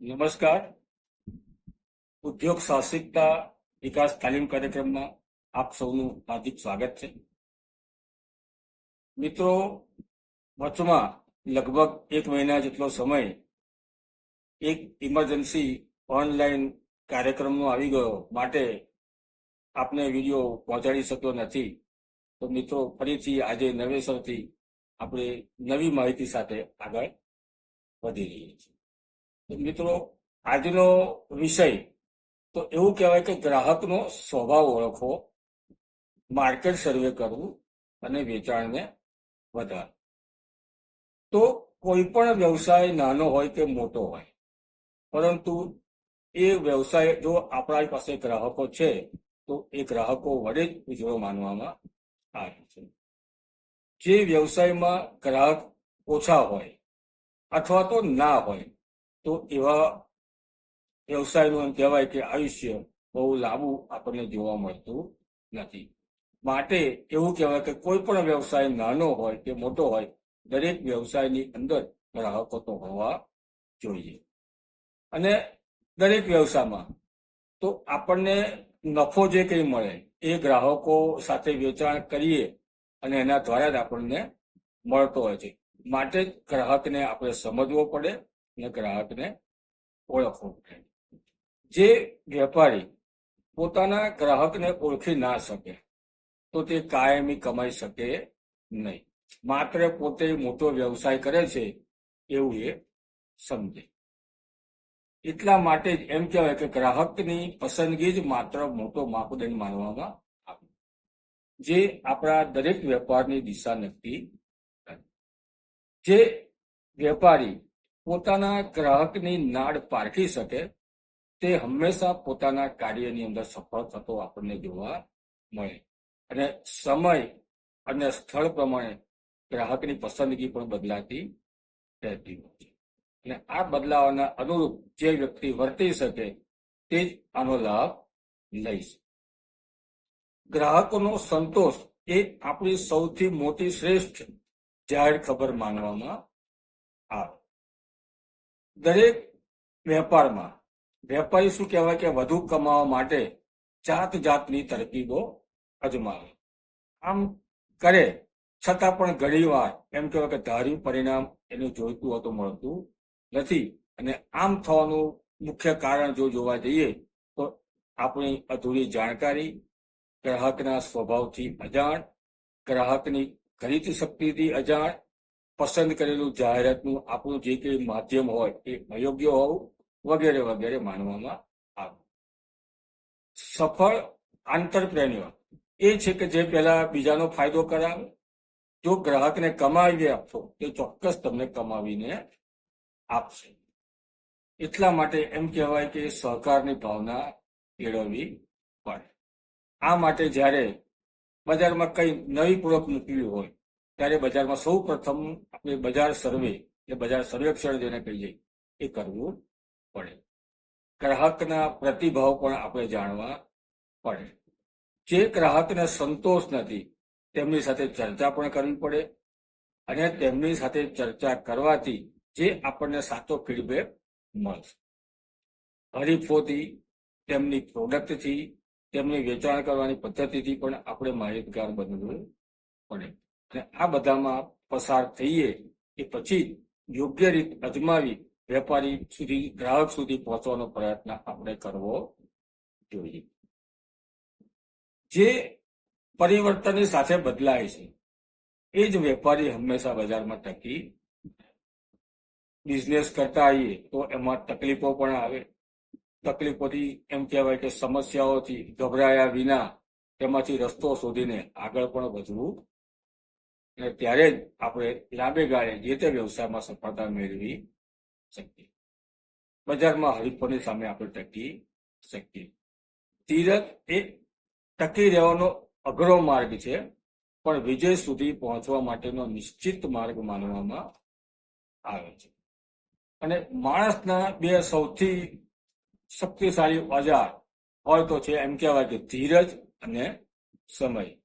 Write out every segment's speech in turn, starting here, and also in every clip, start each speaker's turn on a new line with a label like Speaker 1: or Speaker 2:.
Speaker 1: નમસ્કાર. ઉદ્યોગ સાહસિકતા વિકાસ તાલીમ કાર્યક્રમમાં આપ સૌનું હાર્દિક સ્વાગત છે. મિત્રો વચમાં લગભગ એક મહિના જેટલો સમય એક ઇમરજન્સી ઓનલાઈન કાર્યક્રમનો આવી ગયો માટે આપને વીડિયો પહોંચાડી શક્યો નથી. તો મિત્રો, ફરીથી આજે નવેસરથી આપણે નવી માહિતી સાથે આગળ વધી રહીએ છીએ. મિત્રો, આજનો વિષય તો એવું કહેવાય કે ગ્રાહકનો સ્વભાવ ઓળખવો, માર્કેટ સર્વે કરવું અને વેચાણને વધારવું. તો કોઈ પણ વ્યવસાય નાનો હોય કે મોટો હોય, પરંતુ એ વ્યવસાય જો આપણા પાસે ગ્રાહકો છે, તો એ ગ્રાહકો વડે જ ઉજળો માનવામાં આવે છે. જે વ્યવસાયમાં ગ્રાહક ઓછા હોય અથવા તો ના હોય તો એવા વ્યવસાયનું એમ કહેવાય કે આયુષ્ય બહુ લાંબુ આપણને જોવા મળતું નથી. માટે એવું કહેવાય કે કોઈ પણ વ્યવસાય નાનો હોય કે મોટો હોય, દરેક વ્યવસાયની અંદર ગ્રાહકો તો હોવા જોઈએ. અને દરેક વ્યવસાયમાં તો આપણને નફો જે કંઈ મળે, એ ગ્રાહકો સાથે વેચાણ કરીએ અને એના દ્વારા જ આપણને મળતો હોય છે. માટે જ ગ્રાહકને આપણે સમજવો પડે અને ગ્રાહકને ઓળખવો. જે વેપારી પોતાના ગ્રાહકને ઓળખી ના શકે, તો તે કાયમી કમાઈ શકે નહીં. માત્ર પોતે મોટો વ્યવસાય કરે છે એવું એ સમજે. એટલા માટે જ એમ કહેવાય કે ગ્રાહકની પસંદગી જ માત્ર મોટો માપદંડ માનવામાં આવે. જે આપણા દરેક વેપારની દિશા નક્કી જે વેપારી પોતાના ગ્રાહકની નાડ પારખી શકે તે હંમેશા પોતાના કાર્યની અંદર સફળ થતો આપણને જોવા મળે. અને સમય અને સ્થળ પ્રમાણે ગ્રાહકની પસંદગી પણ બદલાતી રહેતી હોય છે. અને આ બદલાવના અનુરૂપ જે વ્યક્તિ વર્તી શકે તે જ આનો લાભ લઈ શકે. ગ્રાહકોનો સંતોષ એ આપણી સૌથી મોટી શ્રેષ્ઠ જાહેર ખબર માનવામાં આવે. દરેક વેપારમાં વેપારી શું કહેવાય કે વધુ કમાવા માટે જાત જાતની તરકીબો અજમાવે. આમ કરે છતાં પણ ઘણીવાર એમ કહેવાય કે ધાર્યું પરિણામ એનું જોઈતું હોતું મળતું નથી. અને આમ થવાનું મુખ્ય કારણ જો જોવા જઈએ તો આપણી અધૂરી જાણકારી, ગ્રાહકના સ્વભાવથી અજાણ, ગ્રાહકની ખરીદ શક્તિથી અજાણ પસંદ કરેલું જાહેરાતનું આપણું જે કંઈ માધ્યમ હોય એ અયોગ્ય હોવું વગેરે વગેરે માનવામાં આવે. સફળ આંતરપ્રેન્યોર એ છે કે જે પહેલા બીજાનો ફાયદો કરાવે, જો ગ્રાહકને કમાવી આપશો, તો ચોક્કસ તમને કમાવીને આપશે. એટલા માટે એમ કહેવાય કે સહકારની ભાવના કેળવવી પડે. આ માટે જ્યારે બજારમાં કંઈ નવી પ્રોડક્ટ મૂકવી હોય ત્યારે બજારમાં સૌ પ્રથમ આપણે બજાર સર્વે એટલે બજાર સર્વેક્ષણ જેને કહીએ, એ કરવું પડે. ગ્રાહકના પ્રતિભાવ પણ આપણે જાણવા પડે. જે ગ્રાહકને સંતોષ નથી, તેમની સાથે ચર્ચા પણ કરવી પડે અને તેમની સાથે ચર્ચા કરવાથી જે આપણને સાચો ફીડબેક મળશે. હરીફોથી તેમની પ્રોડક્ટથી તેમની વેચાણ કરવાની પદ્ધતિથી પણ આપણે માહિતગાર બનવું પડે. અને આ બધામાં પસાર થઈએ એ પછી યોગ્ય રીત અજમાવી વેપારી સુધી, ગ્રાહક સુધી પહોંચવાનો પ્રયત્ન આપણે કરવો જોઈએ. જે પરિવર્તનની સાથે બદલાય છે, એ જ વેપારી હંમેશા બજારમાં ટકી બિઝનેસ કરતા આવીએ તો એમાં તકલીફો પણ આવે. તકલીફોથી એમ કહેવાય કે સમસ્યાઓથી ગભરાયા વિના તેમાંથી રસ્તો શોધીને આગળ પણ વધવું અને ત્યારે જ આપણે લાંબે ગાળે જે તે વ્યવસાયમાં સફળતા મેળવી શકીએ. બજારમાં હરીફોની સામે આપણે ટકી શકીએ. ધીરજ એ ટકી રહેવાનો અઘરો માર્ગ છે, પણ વિજય સુધી પહોંચવા માટેનો નિશ્ચિત માર્ગ માનવામાં આવે છે. અને માણસના બે સૌથી શક્તિશાળી ઓજાર હોય તો છે એમ કહેવાય કે ધીરજ અને સમય.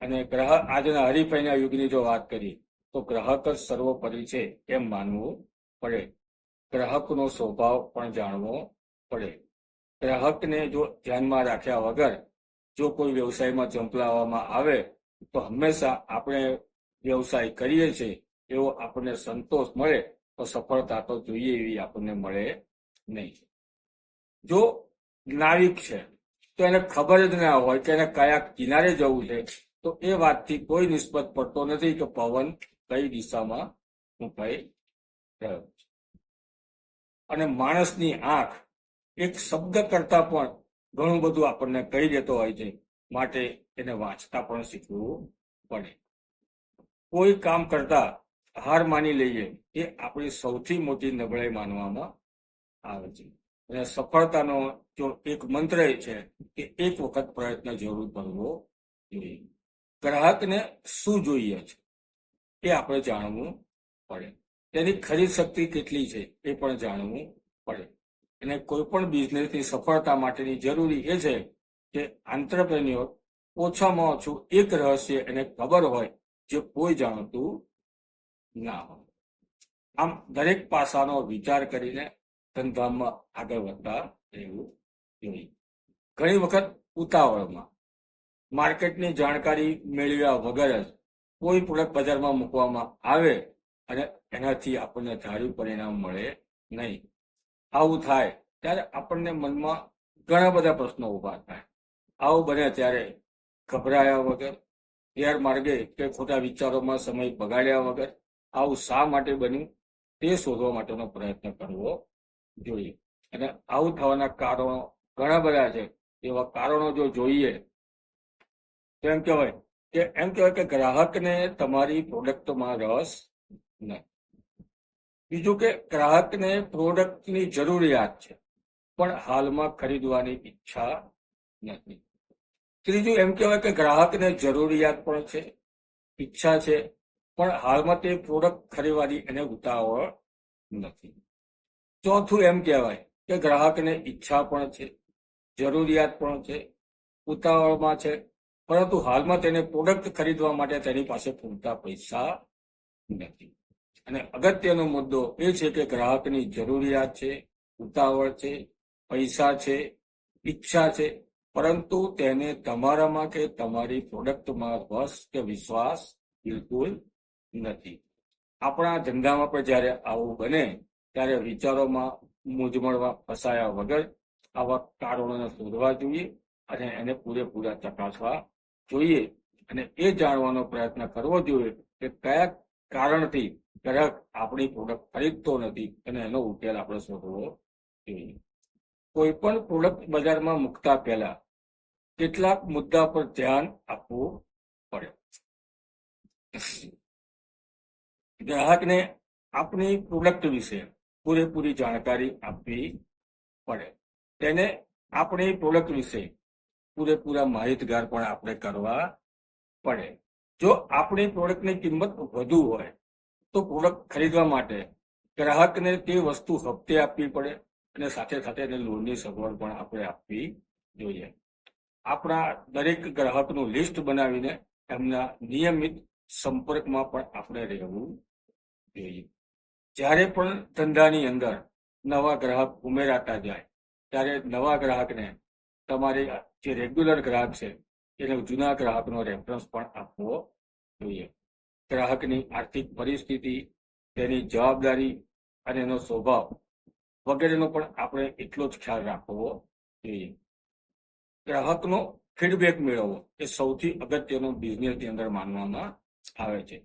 Speaker 1: અને ગ્રાહક આજના હરીફાઈના યુગની જો વાત કરીએ તો ગ્રાહક જ સર્વોપરી છે એમ માનવું પડે. ગ્રાહકનો સ્વભાવ પણ જાણવો પડે. ગ્રાહકને જો ધ્યાનમાં રાખ્યા વગર જો કોઈ વ્યવસાયમાં ઝંપલાવવામાં આવે, તો હંમેશા આપણે વ્યવસાય કરીએ છીએ, એવો આપણને સંતોષ મળે, તો સફળતા તો જોઈએ એવી આપણને મળે નહીં. જો નાવિક છે, તો એને ખબર જ ના હોય કે એને કયા કિનારે જવું છે. તો એ વાતથી કોઈ નિસ્બત પડતો નથી કે પવન કઈ દિશામાં ફૂંકાઈ રહ્યો છે. અને માણસની આંખ એક શબ્દ કરતા પણ ઘણું બધું આપણને કહી દેતો હોય છે, માટે એને વાંચતા પણ શીખવું પડે. કોઈ કામ કરતા હાર માની લઈએ એ આપણી સૌથી મોટી નબળાઈ માનવામાં આવે છે. અને સફળતાનો જો એક મંત્ર એ છે કે એક વખત પ્રયત્ન જરૂર કરવો જોઈએ. ગ્રાહકને શું જોઈએ છે એ આપણે જાણવું પડે. તેની ખરીદ શક્તિ કેટલી છે એ પણ જાણવું પડે. અને કોઈ પણ બિઝનેસની સફળતા માટેની જરૂરી એ છે કે આંતરપ્રેન્યોર ઓછામાં ઓછું એક રહસ્ય એને ખબર હોય જે કોઈ જાણતું ના હોય. આમ દરેક પાસાનો વિચાર કરીને ધંધામાં આગળ વધતા રહેવું જોઈએ. ઘણી વખત ઉતાવળમાં માર્કેટની જાણકારી મેળવ્યા વગર જ કોઈ પ્રોડક્ટ બજારમાં મૂકવામાં આવે અને એનાથી આપણને ધાર્યું પરિણામ મળે નહીં. આવું થાય ત્યારે આપણને મનમાં ઘણા બધા પ્રશ્નો ઊભા થાય. આવું બને ત્યારે ગભરાયા વગર, ગેરમાર્ગે કે ખોટા વિચારોમાં સમય બગાડ્યા વગર આવું શા માટે બન્યું તે શોધવા માટેનો પ્રયત્ન કરવો જોઈએ. અને આવું થવાના કારણો ઘણા બધા છે. એવા કારણો જો જોઈએ તો એમ કહેવાય કે, એમ કહેવાય કે ગ્રાહકને તમારી પ્રોડક્ટમાં રસ નહીં. બીજું કે, ગ્રાહકને પ્રોડક્ટની જરૂરિયાત છે, પણ હાલમાં ખરીદવાની ઈચ્છા નથી. ત્રીજું એમ કહેવાય કે ગ્રાહકને જરૂરિયાત પણ છે, ઈચ્છા છે, પણ હાલમાં તે પ્રોડક્ટ ખરીદવાની એને ઉતાવળ નથી. ચોથું એમ કહેવાય કે ગ્રાહકને ઈચ્છા પણ છે, જરૂરિયાત પણ છે, ઉતાવળમાં છે પરંતુ હાલમાં તેને પ્રોડક્ટ ખરીદવા માટે તેની પાસે પૂરતા પૈસા નથી. અને અગત્યનો મુદ્દો એ છે કે ગ્રાહકની જરૂરિયાત છે, ઉતાવળ છે, પૈસા છે, ઈચ્છા છે, પરંતુ તેને તમારામાં કે તમારી પ્રોડક્ટમાં રસ કે વિશ્વાસ બિલકુલ નથી. આપણા ધંધામાં પણ જ્યારે આવું બને, ત્યારે વિચારોમાં મૂંઝવણમાં ફસાયા વગર આવા કારણોને શોધવા જોઈએ અને એને પૂરેપૂરા ચકાસવા જોઈએ અને એ જાણવાનો પ્રયત્ન કરવો જોઈએ કે કયા કારણથી ગ્રાહક આપણી પ્રોડક્ટ ખરીદતો નથી અને એનો ઉકેલ આપણે શોધવો જોઈએ. કોઈ પણ પ્રોડક્ટ બજારમાં મૂકતા પહેલા કેટલાક મુદ્દા પર ધ્યાન આપવું પડે. ગ્રાહકને આપણી પ્રોડક્ટ વિશે પૂરેપૂરી જાણકારી આપવી પડે. તેને આપણી પ્રોડક્ટ વિશે પૂરેપૂરા માહિતગાર પણ આપણે કરવા પડે. જો આપણી પ્રોડક્ટની કિંમત વધુ હોય, તો પ્રોડક્ટ ખરીદવા માટે ગ્રાહકને તે વસ્તુ હપ્તે આપવી પડે અને સાથે સાથે એને લોનની સગવડ પણ આપણે આપવી જોઈએ. આપણા દરેક ગ્રાહકનું લિસ્ટ બનાવીને એમના નિયમિત સંપર્કમાં પણ આપણે રહેવું જોઈએ. જ્યારે પણ ધંધાની અંદર નવા ગ્રાહક ઉમેરાતા જાય, ત્યારે નવા ગ્રાહકને તમારે જે રેગ્યુલર ગ્રાહક છે, એને જૂના ગ્રાહકનો રેફરન્સ પણ આપવો જોઈએ. ગ્રાહકની આર્થિક પરિસ્થિતિ, તેની જવાબદારી અને એનો સ્વભાવ વગેરેનો પણ આપણે એટલો જ ખ્યાલ રાખવો જોઈએ. ગ્રાહકનો ફીડબેક મેળવવો એ સૌથી અગત્યનો બિઝનેસની અંદર માનવામાં આવે છે.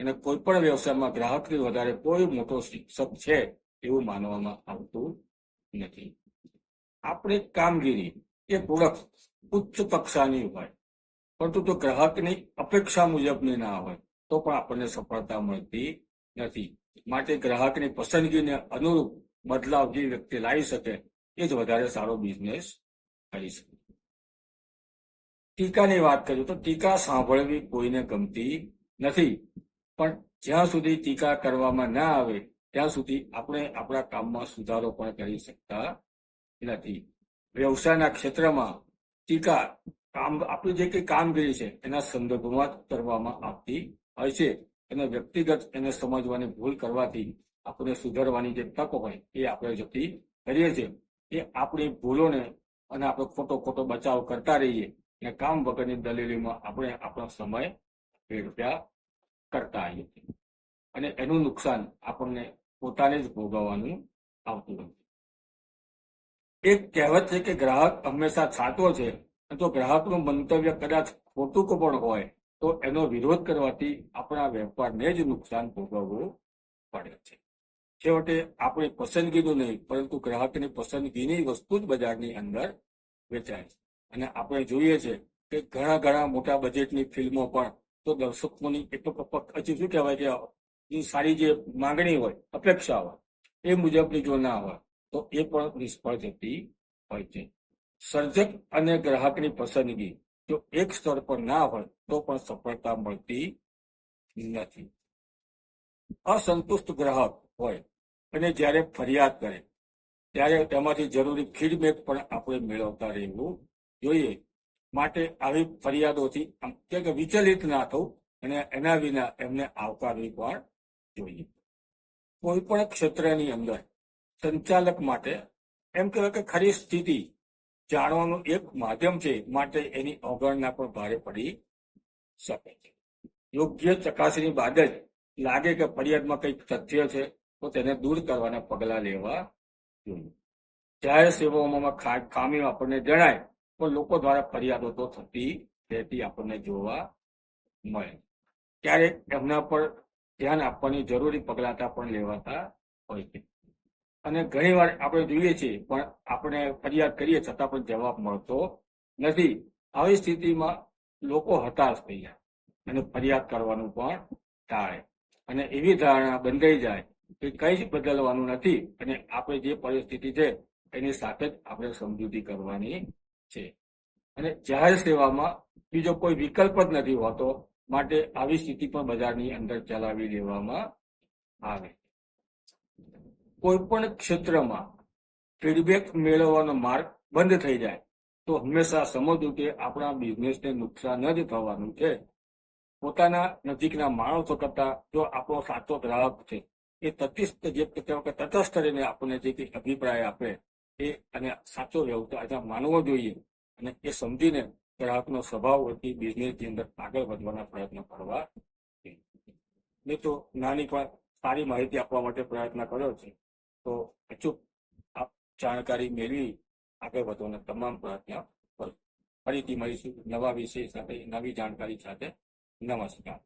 Speaker 1: અને કોઈ પણ વ્યવસાયમાં ગ્રાહકથી વધારે કોઈ મોટો શિક્ષક છે એવું માનવામાં આવતું નથી. આપણી કામગીરી એ પ્રોડક્ટ ઉચ્ચ કક્ષાની હોય, પરંતુ જો ગ્રાહકની અપેક્ષા મુજબની ના હોય, તો પણ આપણને સફળતા મળતી નથી. માટે ગ્રાહકની પસંદગીને અનુરૂપ બદલાવ જે વ્યક્તિ લાવી શકે, એ જ વધારે સારો બિઝનેસ કરી શકે. ટીકાની વાત કરીએ તો ટીકા સાંભળવી કોઈને ગમતી નથી, પણ જ્યાં સુધી ટીકા કરવામાં ના આવે, ત્યાં સુધી આપણે આપણા કામમાં સુધારો પણ કરી શકતા નથી. વ્યવસાયના ક્ષેત્રમાં ટીકા, કામ, આપણી જે કઈ કામગીરી છે, એના સંદર્ભમાં કરવામાં આવતી હોય છે. અને વ્યક્તિગત એને સમજવાની ભૂલ કરવાથી આપણે સુધારવાની જે તક હોય, એ આપણે જતી કરીએ છીએ. એ આપણી ભૂલોને અને આપણે ખોટો ખોટો બચાવ કરતા રહીએ અને કામ વગરની દલીલીમાં આપણે આપણો સમય વેડફ્યા કરતા આવીએ છીએ. અને એનું નુકસાન આપણને પોતાને જ ભોગવવાનું આવતું નથી એક કહેવત છે કે ગ્રાહક હંમેશા સાચો છે. જો ગ્રાહકનું મંતવ્ય કદાચ ખોટું પણ હોય, તો એનો વિરોધ કરવાથી આપણા વેપારને જ નુકસાન ભોગવવું પડે છે. છેવટે આપણી પસંદગીનું નહીં, પરંતુ ગ્રાહકની પસંદગીની વસ્તુ જ બજારની અંદર વેચાય છે. અને આપણે જોઈએ છે કે ઘણા ઘણા મોટા બજેટની ફિલ્મો પણ, તો દર્શકોની એટલો હજી શું કહેવાય કે સારી જે માંગણી હોય, અપેક્ષા હોય, એ મુજબની જો ના હોય તો એ પણ નિષ્ફળ જતી હોય છે. સર્જક અને ગ્રાહકની પસંદગી. જો એક સ્તર પર ના હોય, તો પણ સફળતા મળતી નથી. અસંતુષ્ટ ગ્રાહક હોય અને જ્યારે ફરિયાદ કરે, ત્યારે તેમાંથી જરૂરી ફીડબેક પણ આપણે મેળવતા રહેવું જોઈએ. માટે આવી ફરિયાદોથી કે વિચલિત ના થવું અને એના વિના એમને આવકારવી પણ જોઈએ. કોઈ પણ ક્ષેત્રની અંદર સંચાલક માટે એમ કહેવાય કે ખરી સ્થિતિ જાણવાનું એક માધ્યમ છે માટે એની અવગણના પણ ભારે પડી શકે છે. યોગ્ય ચકાસણી બાદ જ લાગે કે ફરિયાદમાં કંઈક તથ્ય છે, તો તેને દૂર કરવાના પગલાં લેવા જોઈએ. જાહેર સેવાઓમાં ખામીઓ આપણને જણાય તો લોકો દ્વારા ફરિયાદો તો થતી રહેતી આપણને જોવા મળે. ક્યારેક એમના પર ધ્યાન આપવાની જરૂરી પગલાતા પણ લેવાતા હોય છે. અને ઘણી વાર આપણે જોઈએ છીએ, પણ આપણે ફરિયાદ કરીએ છતાં પણ જવાબ મળતો નથી. આવી સ્થિતિમાં લોકો હતાશ થઈ જાય અને ફરિયાદ કરવાનું પણ ટાળે. અને એવી ધારણા બંધાઈ જાય કે કંઈ જ બદલવાનું નથી અને આપણે જે પરિસ્થિતિ છે, એની સાથે જ આપણે સમજૂતી કરવાની છે. અને જાહેર સેવામાં બીજો કોઈ વિકલ્પ જ નથી હોતો, માટે આવી સ્થિતિ પણ બજારની અંદર ચલાવી દેવામાં આવે. કોઈ પણ ક્ષેત્રમાં ફીડબેક મેળવવાનો માર્ગ બંધ થઈ જાય, તો હંમેશા સમજવું કે આપણા બિઝનેસને નુકસાન જ થવાનું છે પોતાના નજીકના માણસો કરતા જો આપણો સાચો ગ્રાહક છે, એ તટસ્થ જે કે તટસ્થ રહીને આપણને જે કંઈ અભિપ્રાય આપે, એ અને સાચો વ્યવસાય માનવો જોઈએ અને એ સમજીને ગ્રાહકનો સ્વભાવ વતી બિઝનેસની અંદર આગળ વધવાના પ્રયત્ન કરવા જોઈએ. તો નાની પણ સારી માહિતી આપવા માટે પ્રયત્ન કર્યો છે તો અચૂક જાણકારી મેળવી આગળ વધવાના તમામ પ્રયત્ન કરો. ફરીથી મળીશું નવા વિષય સાથે, નવી જાણકારી સાથે. નમસ્કાર.